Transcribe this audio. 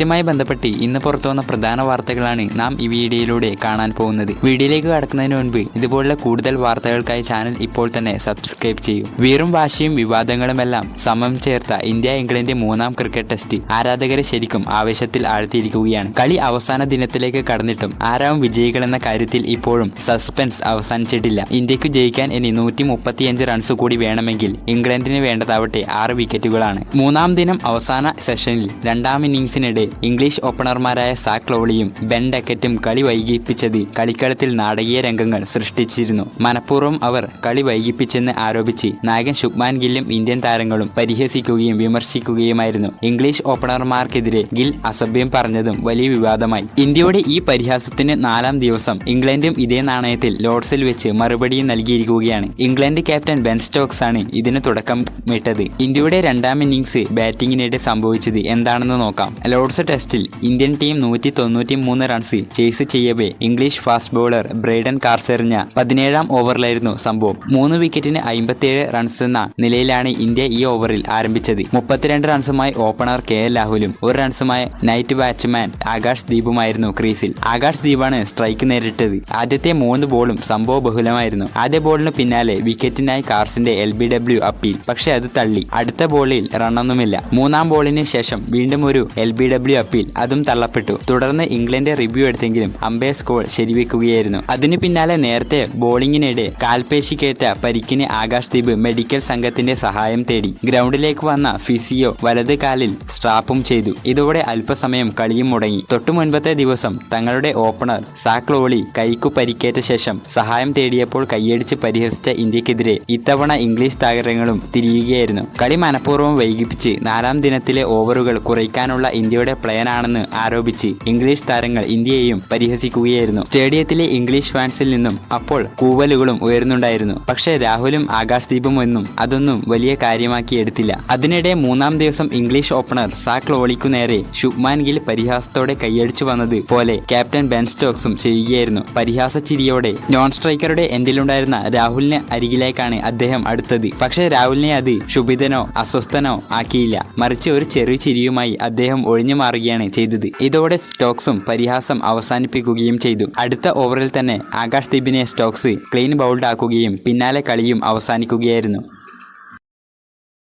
ക്രിക്കറ്റുമായി ബന്ധപ്പെട്ട് ഇന്ന് പുറത്തു വന്ന പ്രധാന വാർത്തകളാണ് നാം ഈ വീഡിയോയിലൂടെ കാണാൻ പോകുന്നത്. വീഡിയോയിലേക്ക് കടക്കുന്നതിന് മുൻപ് ഇതുപോലുള്ള കൂടുതൽ വാർത്തകൾക്കായി ചാനൽ ഇപ്പോൾ തന്നെ സബ്സ്ക്രൈബ് ചെയ്യൂ. വീറും വാശിയും വിവാദങ്ങളുമെല്ലാം സമം ചേർത്ത ഇന്ത്യ ഇംഗ്ലണ്ടിന്റെ മൂന്നാം ക്രിക്കറ്റ് ടെസ്റ്റ് ആരാധകരെ ശരിക്കും ആവേശത്തിൽ ആഴ്ത്തിയിരിക്കുകയാണ്. കളി അവസാന ദിനത്തിലേക്ക് കടന്നിട്ടും ആരാവും വിജയികൾ എന്ന കാര്യത്തിൽ ഇപ്പോഴും സസ്പെൻസ് അവസാനിച്ചിട്ടില്ല. ഇന്ത്യയ്ക്ക് ജയിക്കാൻ ഇനി നൂറ്റി മുപ്പത്തിയഞ്ച് റൺസ് കൂടി വേണമെങ്കിൽ ഇംഗ്ലണ്ടിന് വേണ്ടതാവട്ടെ ആറ് വിക്കറ്റുകളാണ്. മൂന്നാം ദിനം അവസാന സെഷനിൽ രണ്ടാം ഇന്നിംഗ്സിനിടെ ഇംഗ്ലീഷ് ഓപ്പണർമാരായ സാക് ലോളിയും ബെൻ ഡക്കറ്റും കളി വൈകിപ്പിച്ചത് കളിക്കളത്തിൽ നാടകീയ രംഗങ്ങൾ സൃഷ്ടിച്ചിരുന്നു. മനഃപൂർവം അവർ കളി വൈകിപ്പിച്ചെന്ന് ആരോപിച്ച് നായകൻ ശുഭ്മാൻ ഗില്ലും ഇന്ത്യൻ താരങ്ങളും പരിഹസിക്കുകയും വിമർശിക്കുകയുമായിരുന്നു. ഇംഗ്ലീഷ് ഓപ്പണർമാർക്കെതിരെ ഗിൽ അസഭ്യം പറഞ്ഞതും വലിയ വിവാദമായി. ഇന്ത്യയുടെ ഈ പരിഹാസത്തിന് നാലാം ദിവസം ഇംഗ്ലണ്ടും ഇതേ നാണയത്തിൽ ലോർഡ്സിൽ വെച്ച് മറുപടി നൽകിയിരിക്കുകയാണ്. ഇംഗ്ലണ്ട് ക്യാപ്റ്റൻ ബെൻ സ്റ്റോക്സ് ആണ് ഇതിന് തുടക്കമിട്ടത്. ഇന്ത്യയുടെ രണ്ടാം ഇന്നിംഗ്സ് ബാറ്റിംഗിനിടെ സംഭവിച്ചത് എന്താണെന്ന് നോക്കാം. ലോർഡ്സ് ടെസ്റ്റിൽ ഇന്ത്യൻ ടീം നൂറ്റി തൊണ്ണൂറ്റി മൂന്ന് റൺസ് ചേസ് ചെയ്യവേ ഇംഗ്ലീഷ് ഫാസ്റ്റ് ബോളർ ബ്രൈഡൻ കാർസെറിഞ്ഞ പതിനേഴാം ഓവറിലായിരുന്നു സംഭവം. മൂന്ന് വിക്കറ്റിന് അമ്പത്തിയേഴ് റൺസ് എന്ന നിലയിലാണ് ഇന്ത്യ ഈ ഓവറിൽ ആരംഭിച്ചത്. മുപ്പത്തിരണ്ട് റൺസുമായി ഓപ്പണർ കെ എൽ രാഹുലും ഒരു റൺസുമായി നൈറ്റ് ബാറ്റ്സ്മാൻ ആകാശ് ദീപുമായിരുന്നു ക്രീസിൽ. ആകാശ് ദീപാണ് സ്ട്രൈക്ക് നേരിട്ടത്. ആദ്യത്തെ മൂന്ന് ബോളും സംഭവ ബഹുലമായിരുന്നു. ആദ്യ ബോളിന് പിന്നാലെ വിക്കറ്റിനായി കാർസിന്റെ എൽ ബി ഡബ്ല്യു അപ്പീൽ. പക്ഷേ അത് തള്ളി. അടുത്ത ബോളിൽ റണ്ണൊന്നുമില്ല. മൂന്നാം ബോളിന് ശേഷം വീണ്ടും ഒരു എൽ ബി ഡബ്ല്യു അപ്പീൽ അതും തള്ളപ്പെട്ടു. തുടർന്ന് ഇംഗ്ലണ്ട് റിവ്യൂ എടുത്തെങ്കിലും അമ്പയർ സ്കോർ ശരിവെക്കുകയായിരുന്നു. അതിനു പിന്നാലെ നേരത്തെ ബോളിങ്ങിനിടെ കാൽപേശിക്കേറ്റ പരിക്കിന് ആകാശ് ദീപ് മെഡിക്കൽ സംഘത്തിന്റെ സഹായം തേടി. ഗ്രൗണ്ടിലേക്ക് വന്ന ഫിസിയോ വലത് കാലിൽ സ്ട്രാപ്പും ചെയ്തു. ഇതോടെ അല്പസമയം കളിയും മുടങ്ങി. തൊട്ടു മുൻപത്തെ ദിവസം തങ്ങളുടെ ഓപ്പണർ സാക്ലോളി കൈക്കു പരിക്കേറ്റ ശേഷം സഹായം തേടിയപ്പോൾ കൈയടിച്ച് പരിഹസിച്ച ഇന്ത്യക്കെതിരെ ഇത്തവണ ഇംഗ്ലീഷ് താരങ്ങളും തിരിയുകയായിരുന്നു. കളി മനഃപൂർവം വൈകിപ്പിച്ച് നാലാം ദിനത്തിലെ ഓവറുകൾ കുറയ്ക്കാനുള്ള ഇന്ത്യയുടെ പ്ലാനാണെന്ന് ആരോപിച്ച് ഇംഗ്ലീഷ് താരങ്ങൾ ഇന്ത്യയെയും പരിഹസിക്കുകയായിരുന്നു. സ്റ്റേഡിയത്തിലെ ഇംഗ്ലീഷ് ഫാൻസിൽ നിന്നും അപ്പോൾ കൂവലുകളും ഉയർന്നുണ്ടായിരുന്നു പക്ഷേ രാഹുലും ആകാശ് ദീപും ഒന്നും അതൊന്നും വലിയ കാര്യമാക്കി എടുത്തില്ല. അതിനിടെ മൂന്നാം ദിവസം ഇംഗ്ലീഷ് ഓപ്പണർ സാക് ലോളിക്കു നേരെ ശുഭ്മാൻ ഗിൽ പരിഹാസത്തോടെ കൈയടിച്ചു വന്നത് പോലെ ക്യാപ്റ്റൻ ബെൻ സ്റ്റോക്സും ചെയ്യുകയായിരുന്നു. പരിഹാസ ചിരിയോടെ നോൺ സ്ട്രൈക്കറുടെ എന്തിലുണ്ടായിരുന്ന രാഹുലിന് അരികിലേക്കാണ് അദ്ദേഹം അടുത്തത്. പക്ഷേ രാഹുലിനെ അത് ശുഭിതനോ അസ്വസ്ഥനോ ആക്കിയില്ല. മറിച്ച് ഒരു ചെറിയ ചിരിയുമായി അദ്ദേഹം ഒഴിഞ്ഞു മാറുകയാണ് ചെയ്തത്. ഇതോടെ സ്റ്റോക്സും പരിഹാസം അവസാനിപ്പിക്കുകയും ചെയ്തു. അടുത്ത ഓവറിൽ തന്നെ ആകാശ് ദീപിനെ സ്റ്റോക്സ് ക്ലീൻ ബൗൾഡ് ആക്കുകയും പിന്നാലെ കളിയും അവസാനിക്കുകയായിരുന്നു.